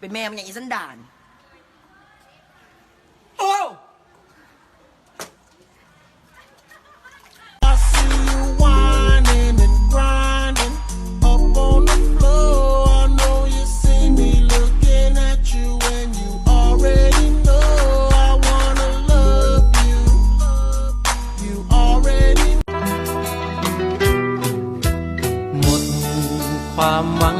เป็นแม่มันอย่างอีสันดาน โอ้ I see you whining and grinding up on the floor. I know you see me looking at you, and you already know I wanna love you. You already หมดความหวังนั่งน้ำตาริน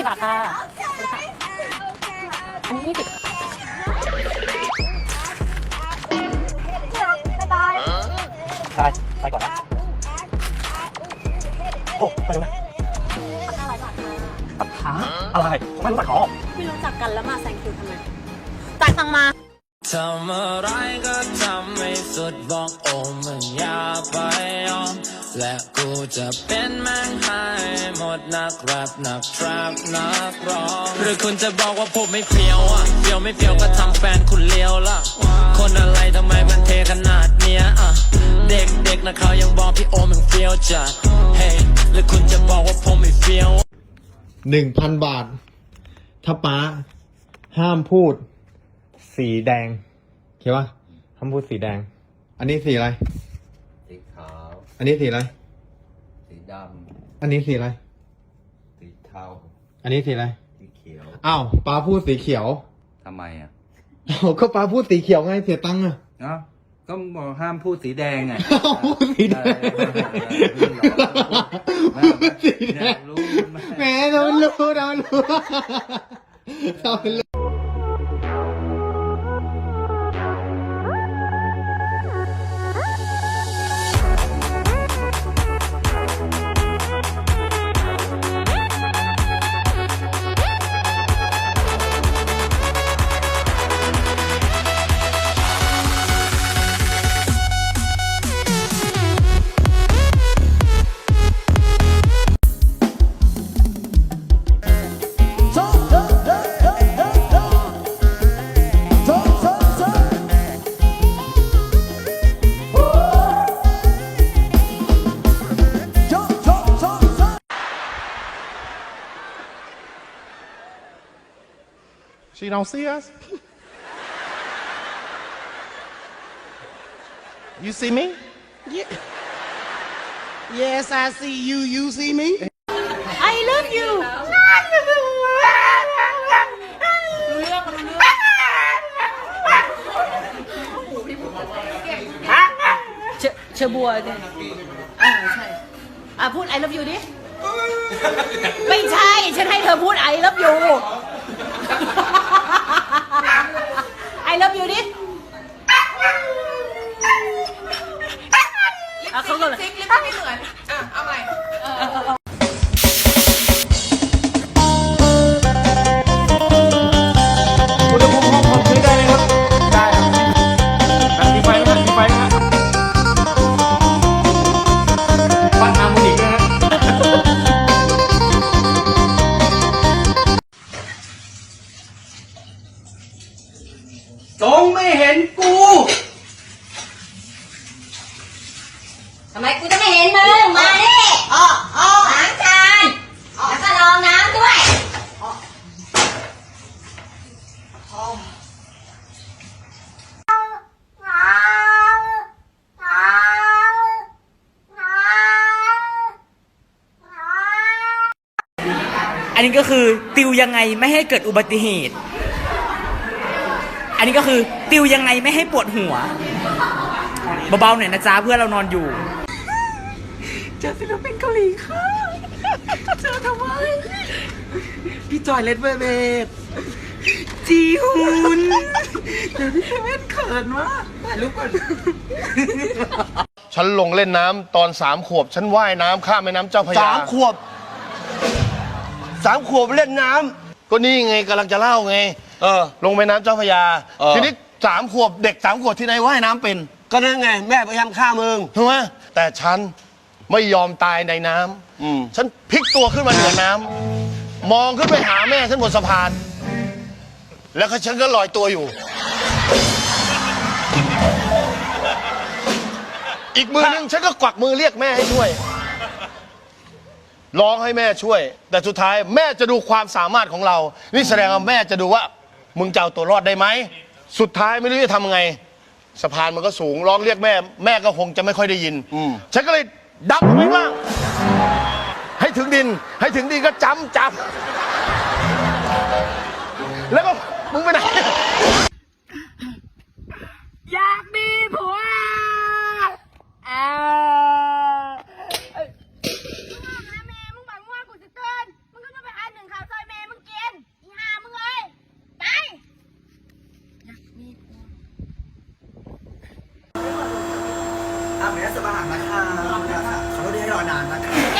สิบบาทค่ะอันนี้ยี่สิบไปไปก่อนนะโอ้ไปดูนะหาอะไรผมไม่รู้จักเขาไม่รู้จักกันแล้วมาแซงคิวทำไมจ่ายตังค์มา ทำอะไรก็ทำให้สุดบอกโอ้มึงอย่าไปยอม และกูจะเป็นแม่งให้หมดนักแรปนักทรัพนักร้อง หรือคุณจะบอกว่าผมไม่เฟี้ยวอะเฟี้ยวไม่เฟี้ยวก็ทำแฟนคุณเลี้ยวล่ะ คนอะไรทำไมมันเทขนาดเนี้ยอะ เด็กเด็กๆนะเขายังบอกพี่โอมึงเฟี้ยวจัด เฮ้ยหรือคุณจะบอกว่าผมไม่เฟี้ยวหนึ่งพันบาท ถ้าป้าห้ามพูด สีแดงเข้าปะห้ามพูดสีแดง อันนี้สีอะไร สีขาว อันนี้สีอะไร สีดอันนี้สีอะไรำสีเทา อันนี้สีอะไรสีเขียวอ้าวป้าพูดสีเขียวทำไมอะอ้าวก็ป้าพูดสีเขียวไงเสียตังค์อะเอ้าก็บอกห้ามพูดสีแดงไงอ้าวพูดสีแดงพูดสีแดง รู้แหมเรารู้เรารู้เรารู้ She don't see us. You see me? Yeah. Yes, I see you. You see me? I love you เชเชอบัวเนี่ยอ่าใช่ อ่ะพูด I love you ดิ ไม่ใช่ ฉันให้เธอพูด I love you I love you ดิ อะเขาก็เลยอุ ทำไมกูจะไม่เห็นมึง มาดิอ๋ออ๋อล้างจานแล้วก็รองน้ำด้วยอันนี้ก็คือติวยังไงไม่ให้เกิดอุบัติเหตุ อันนี้ก็คือติวยังไงไม่ให้ปวดหัว เบาๆหน่อยนะจ๊ะเพื่อนเรานอนอยู่ เจอศิลปินเกาหลีค่ะ เจอทำไม พี่จอยเลดเวอร์เบดจีฮุนเดี๋ยวพี่เซเว่นเขินมากถ่ายรูปก่อน ฉันลงเล่นน้ำตอนสามขวบ ฉันว่ายน้ำข้ามแม่น้ำเจ้าพระยาสามขวบสามขวบเล่นน้ำ ก็นี่ไงกำลังจะเล่าไง เออ ลงแม่น้ำเจ้าพระยา เออ ทีนี้สามขวบเด็กสามขวบที่ไหนว่ายน้ำเป็นก็นั่นไง แม่พยายามฆ่ามึง ถูกไหมแต่ฉัน ไม่ยอมตายในน้ำอืมฉันพลิกตัวขึ้นมาเหนือน้ำมองขึ้นไปหาแม่ฉันบนสะพาน แล้วก็ฉันก็ลอยตัวอยู่ อีกมือนึงฉันก็กวักมือเรียกแม่ให้ช่วย ร้องให้แม่ช่วย แต่สุดท้ายแม่จะดูความสามารถของเรา นี่แสดงว่าแม่จะดูว่า มึงจะเอาตัวรอดได้ไหม สุดท้ายไม่รู้จะทำไง สะพานมันก็สูงร้องเรียกแม่ แม่ก็คงจะไม่ค่อยได้ยินอืมฉันก็เลย ดับไปบ้างให้ถึงดิน ให้ถึงดินก็จำจำแล้วก็มึงไปไหน อยากมีผัวอ่า แม่มึงบังว่ากูจะเตือนมึงก็มาไปหาหนึ่งข่าวซอยแม่มึงกินอีห่ามึงเลยไป อะไม่ได้สบายนะคะขอโทษที่ให้รอนานนะคะแก